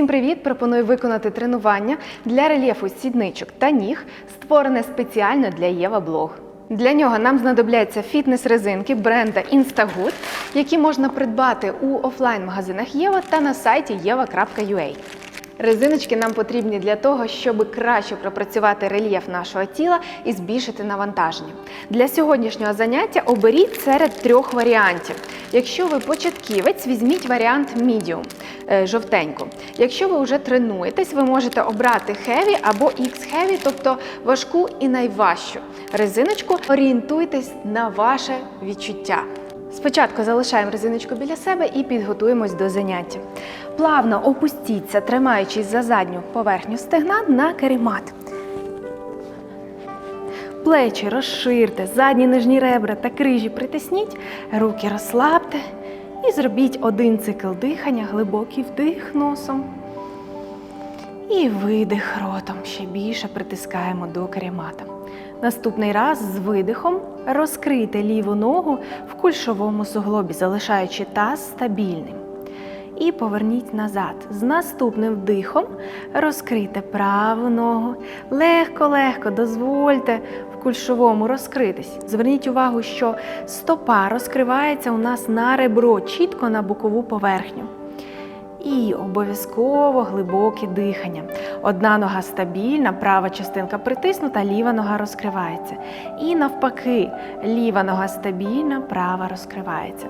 Всім привіт! Пропоную виконати тренування для рельєфу сідничок та ніг, створене спеціально для Єва Блог. Для нього нам знадобляться фітнес-резинки бренда Instagood, які можна придбати у офлайн-магазинах Єва та на сайті єва.ua. Резиночки нам потрібні для того, щоб краще пропрацювати рельєф нашого тіла і збільшити навантаження. Для сьогоднішнього заняття оберіть серед трьох варіантів. Якщо ви початківець, візьміть варіант medium, жовтеньку. Якщо ви вже тренуєтесь, ви можете обрати heavy або X-heavy, тобто важку і найважчу резиночку. Орієнтуйтесь на ваше відчуття. Спочатку залишаємо резиночку біля себе і підготуємось до заняття. Плавно опустіться, тримаючись за задню поверхню стегна на керемат. Плечі розширте, задні нижні ребра та крижі притисніть, руки розслабте і зробіть один цикл дихання, глибокий вдих носом. І видих ротом. Ще більше притискаємо до керемата. Наступний раз з видихом розкрийте ліву ногу в кульшовому суглобі, залишаючи таз стабільним. І поверніть назад. З наступним вдихом розкрийте праву ногу. Легко-легко дозвольте кульшовому розкритись. Зверніть увагу, що стопа розкривається у нас на ребро, чітко на бокову поверхню. І обов'язково глибоке дихання. Одна нога стабільна, права частинка притиснута, ліва нога розкривається. І навпаки, ліва нога стабільна, права розкривається.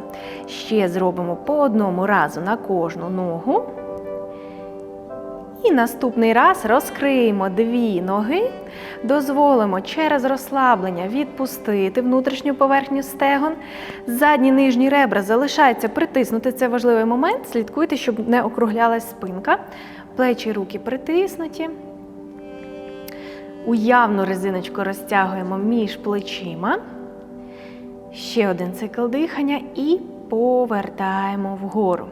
Ще зробимо по одному разу на кожну ногу. І наступний раз розкриємо дві ноги, дозволимо через розслаблення відпустити внутрішню поверхню стегон. Задні нижні ребра залишаються притиснути. Це важливий момент. Слідкуйте, щоб не округлялась спинка. Плечі руки притиснуті. Уявну резиночку розтягуємо між плечима. Ще один цикл дихання і повертаємо вгору.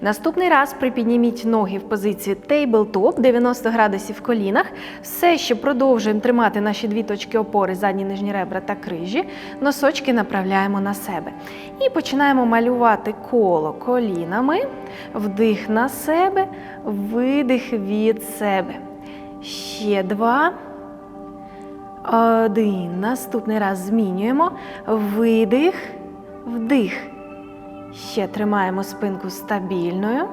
Наступний раз припідніміть ноги в позиції тейблтоп 90 градусів в колінах. Все ще продовжуємо тримати наші дві точки опори, задні нижні ребра та крижі. Носочки направляємо на себе. І починаємо малювати коло колінами. Вдих на себе, видих від себе. Ще два. Один. Наступний раз змінюємо. Видих, вдих. Ще тримаємо спинку стабільною.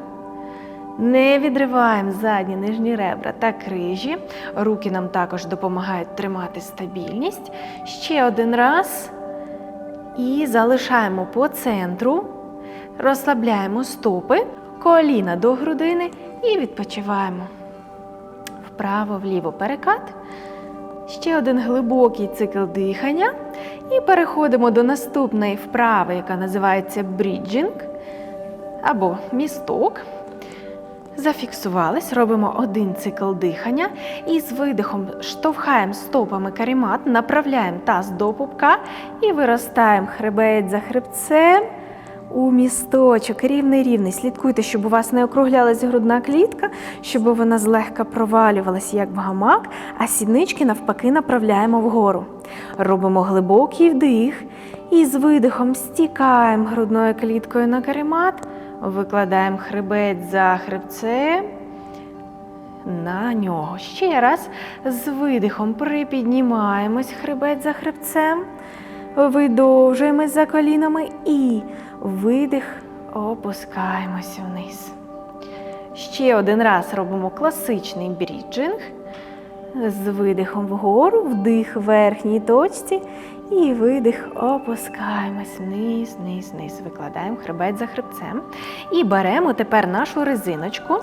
Не відриваємо задні нижні ребра та крижі. Руки нам також допомагають тримати стабільність. Ще один раз. І залишаємо по центру. Розслабляємо стопи, коліна до грудини і відпочиваємо. Вправо-вліво перекат. Ще один глибокий цикл дихання. І переходимо до наступної вправи, яка називається бріджинг або місток. Зафіксувались, робимо один цикл дихання і з видихом штовхаємо стопами карімат, направляємо таз до пупка і виростаємо хребець за хребцем у місточок. Рівний рівний. Слідкуйте, щоб у вас не округлялась грудна клітка, щоб вона злегка провалювалась, як в гамак, а сіднички навпаки направляємо вгору. Робимо глибокий вдих і з видихом стікаємо грудною кліткою на каремат, викладаємо хребець за хребцем. На нього. Ще раз з видихом припіднімаємось хребець за хребцем, видовжуємось за колінами і видих, опускаємося вниз. Ще один раз робимо класичний бріджинг. З видихом вгору, вдих в верхній точці і видих, опускаємось вниз, вниз, вниз. Викладаємо хребет за хребцем. І беремо тепер нашу резиночку,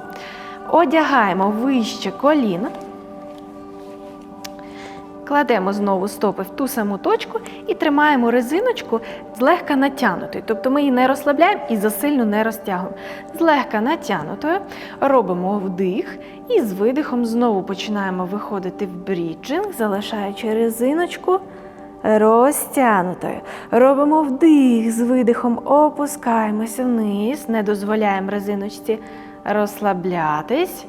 одягаємо вище коліна. Кладемо знову стопи в ту саму точку і тримаємо резиночку злегка натягнутою. Тобто ми її не розслабляємо і засильно не розтягуємо. Злегка натягнутою робимо вдих і з видихом знову починаємо виходити в бріджинг, залишаючи резиночку розтягнутою. Робимо вдих, з видихом опускаємося вниз, не дозволяємо резиночці розслаблятись.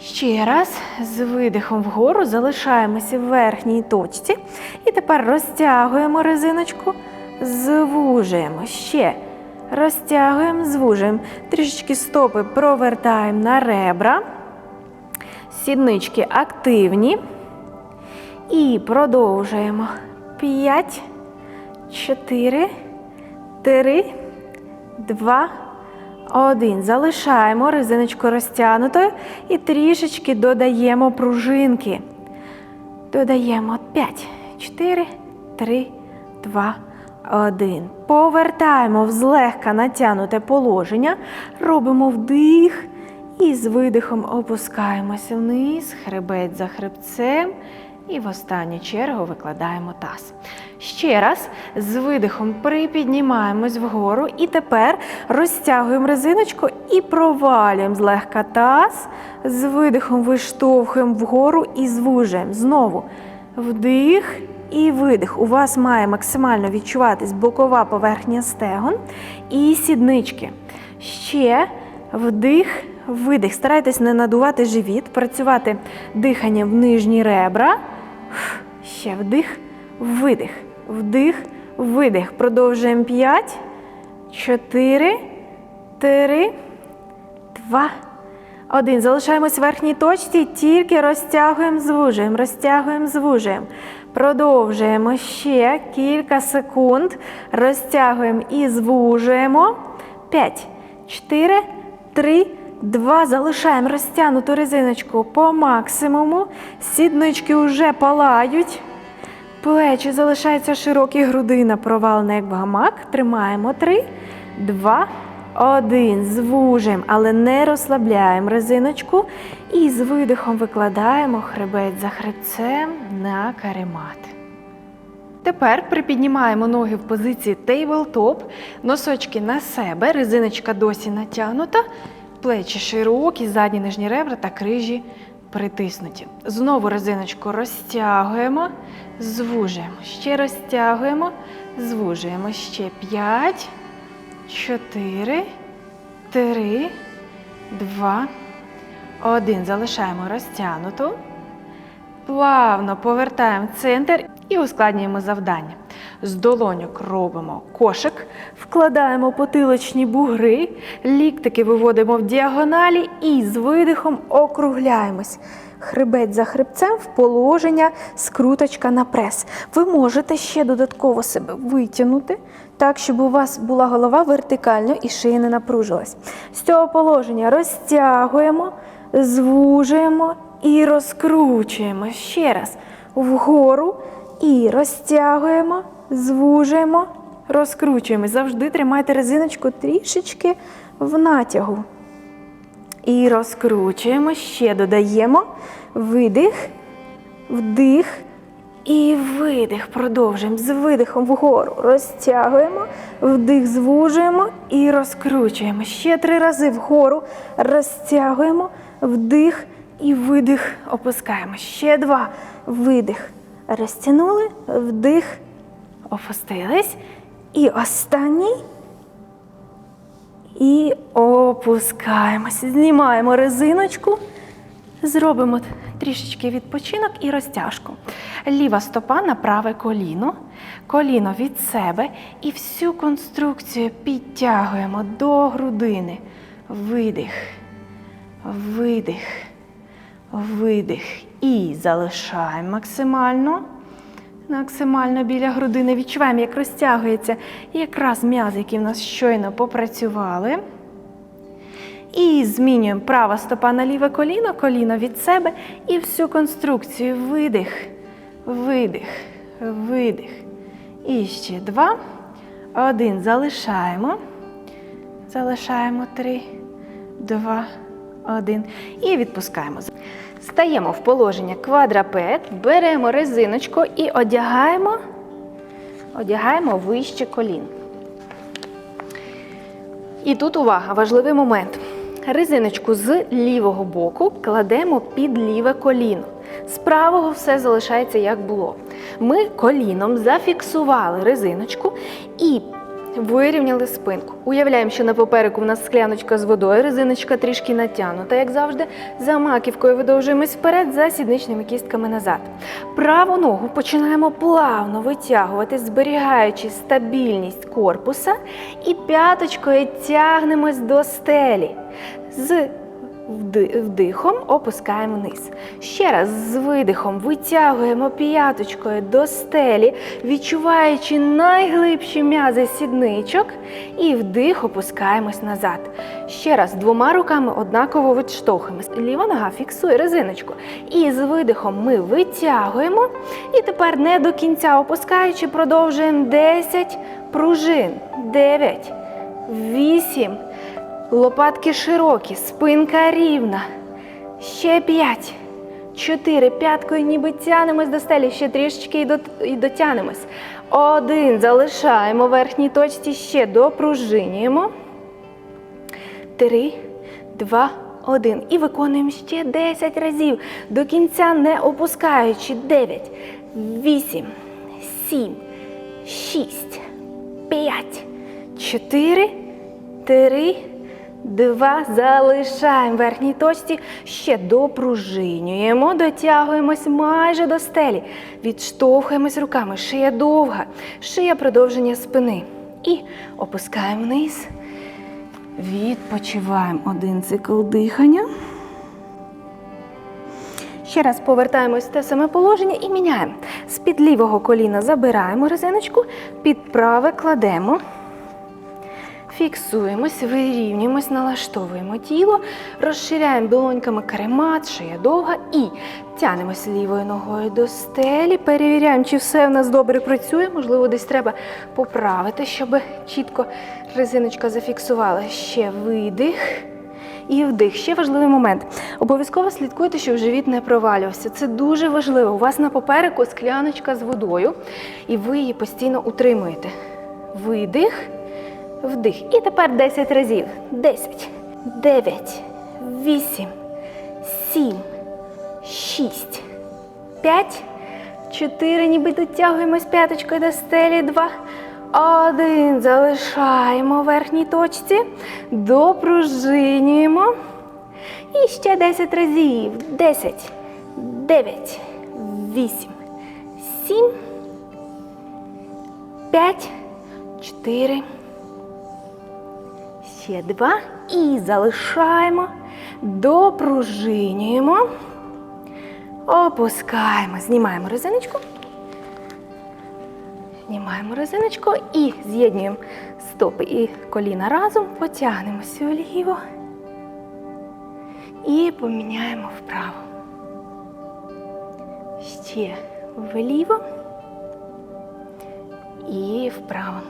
Ще раз з видихом вгору залишаємося в верхній точці. І тепер розтягуємо резиночку, звужуємо ще Розтягуємо, звужуємо. Трішечки стопи провертаємо на ребра. Сіднички активні. І продовжуємо. 5, 4, 3, 2, 1. Залишаємо резиночку розтягнутою і трішечки додаємо пружинки. Додаємо 5, 4, 3, 2, 1. Повертаємо в злегка натягнуте положення. Робимо вдих. І з видихом опускаємося вниз, хребет за хребцем. І в останню чергу викладаємо таз. Ще раз з видихом припіднімаємось вгору. І тепер розтягуємо резиночку і провалюємо злегка таз. З видихом виштовхуємо вгору і звужуємо. Знову вдих і видих. У вас має максимально відчуватись бокова поверхня стегон і сіднички. Ще вдих, видих. Старайтесь не надувати живіт, працювати диханням в нижні ребра. Ще вдих, видих, вдих, видих. Продовжуємо 5, 4, 3, 2, 1. Залишаємось в верхній точці, тільки розтягуємо, звужуємо, розтягуємо, звужуємо. Продовжуємо ще кілька секунд. Розтягуємо і звужуємо. 5, 4, 3, 2. Залишаємо розтягнуту резиночку по максимуму. Сіднички вже палають. Плечі залишаються широкі, грудина провалена, як в гамак. Тримаємо 3, 2, 1. Звужуємо, але не розслабляємо резиночку. І з видихом викладаємо хребет за хребцем на каремат. Тепер припіднімаємо ноги в позиції тейблтоп, носочки на себе, резиночка досі натягнута, плечі широкі, задні нижні ребра та крижі притиснуті. Знову резиночку розтягуємо, звужуємо. Ще розтягуємо, звужуємо. Ще 5, 4, 3, 2, 1. Залишаємо розтягнуту. Плавно повертаємо центр і ускладнюємо завдання. З долоньок робимо кошик, вкладаємо потилочні бугри, ліктики виводимо в діагоналі і з видихом округляємось. Хребет за хребцем в положення скруточка на прес. Ви можете ще додатково себе витягнути, так, щоб у вас була голова вертикально і шия не напружилась. З цього положення розтягуємо, звужуємо і розкручуємо. Ще раз вгору і розтягуємо, звужуємо, розкручуємо. Завжди тримайте резиночку трішечки в натягу. І розкручуємо, ще додаємо видих, вдих і видих. Продовжуємо з видихом вгору. Розтягуємо, вдих, звужуємо і розкручуємо. Ще три рази вгору. Розтягуємо, вдих і видих. Опускаємо. Ще два. Видих. Розтягнули, вдих, опустились. І останній. І опускаємося. Знімаємо резиночку, зробимо трішечки відпочинок і розтяжку. Ліва стопа на праве коліно, коліно від себе і всю конструкцію підтягуємо до грудини. Видих, видих, видих. І залишаємо максимально. Максимально біля грудини відчуваємо, як розтягується якраз м'яз, які в нас щойно попрацювали. І змінюємо права стопа на ліве коліно, коліно від себе і всю конструкцію. Видих, видих, видих. І ще два. Один. Залишаємо. Залишаємо три, два, один. І відпускаємо. Стаємо в положення квадрапет, беремо резиночку і одягаємо, одягаємо вище колін. І тут увага, важливий момент. Резиночку з лівого боку кладемо під ліве коліно. З правого все залишається як було. Ми коліном зафіксували резиночку і Вирівняли спинку. Уявляємо, що на попереку в нас скляночка з водою, резиночка трішки натягнута, як завжди. За маківкою видовжуємось вперед, за сідничними кістками назад. Праву ногу починаємо плавно витягувати, зберігаючи стабільність корпуса, і п'яточкою тягнемось до стелі. З Вдихом опускаємо вниз. Ще раз з видихом витягуємо п'яточкою до стелі, відчуваючи найглибші м'язи сідничок, і вдих опускаємось назад. Ще раз двома руками однаково відштовхуємось. Ліва нога фіксує резиночку. І з видихом ми витягуємо. І тепер не до кінця опускаючи, продовжуємо 10 пружин. 9, 8. Лопатки широкі, спинка рівна. Ще п'ять. Чотири. П'яткою ніби тянемось до стелі, ще трішечки і, і дотянемось. Один. Залишаємо в верхній точці, ще допружинюємо. Три, два, один. І виконуємо ще 10 разів. До кінця не опускаючи. Дев'ять, вісім, сім, шість, п'ять, чотири, три, два. Залишаємо верхній точці. Ще допружинюємо, дотягуємось майже до стелі. Відштовхуємось руками. Шия довга, шия продовження спини. І опускаємо вниз. Відпочиваємо один цикл дихання. Ще раз повертаємось в те саме положення і міняємо. З-під лівого коліна забираємо резиночку, під праве кладемо. Фіксуємось, вирівнюємось, налаштовуємо тіло, розширяємо долоньками каремат, шия довга і тянемось лівою ногою до стелі. Перевіряємо, чи все в нас добре працює. Можливо, десь треба поправити, щоб чітко резиночка зафіксувала. Ще видих. І вдих. Ще важливий момент. Обов'язково слідкуйте, щоб живіт не провалювався. Це дуже важливо. У вас на попереку скляночка з водою, і ви її постійно утримуєте. Видих, вдих. І тепер 10 разів. 10, 9, 8, 7, 6, 5, 4. Ніби дотягуємось п'яточкою до стелі. 2, один. Залишаємо в верхній точці. Допружинюємо. І ще 10 разів. 10, 9, 8, 7, 5, 4, ще 2. І залишаємо. Допружинюємо. Опускаємо. Знімаємо резиночку. Знімаємо резиночку і з'єднуємо стопи і коліна разом, потягнемося вліво і поміняємо вправо. Ще вліво і вправо.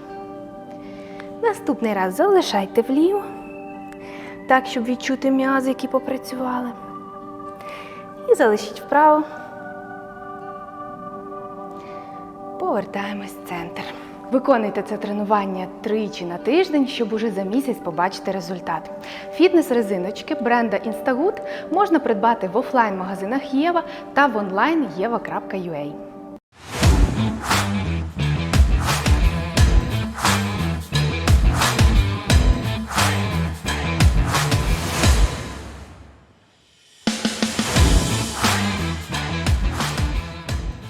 Наступний раз залишайте вліво, так, щоб відчути м'язи, які попрацювали. І залишіть вправо. Повертаємось в центр. Виконуйте це тренування тричі на тиждень, щоб уже за місяць побачити результат. Фітнес-резиночки бренда Instagood можна придбати в офлайн-магазинах Єва та в онлайн єва.ua.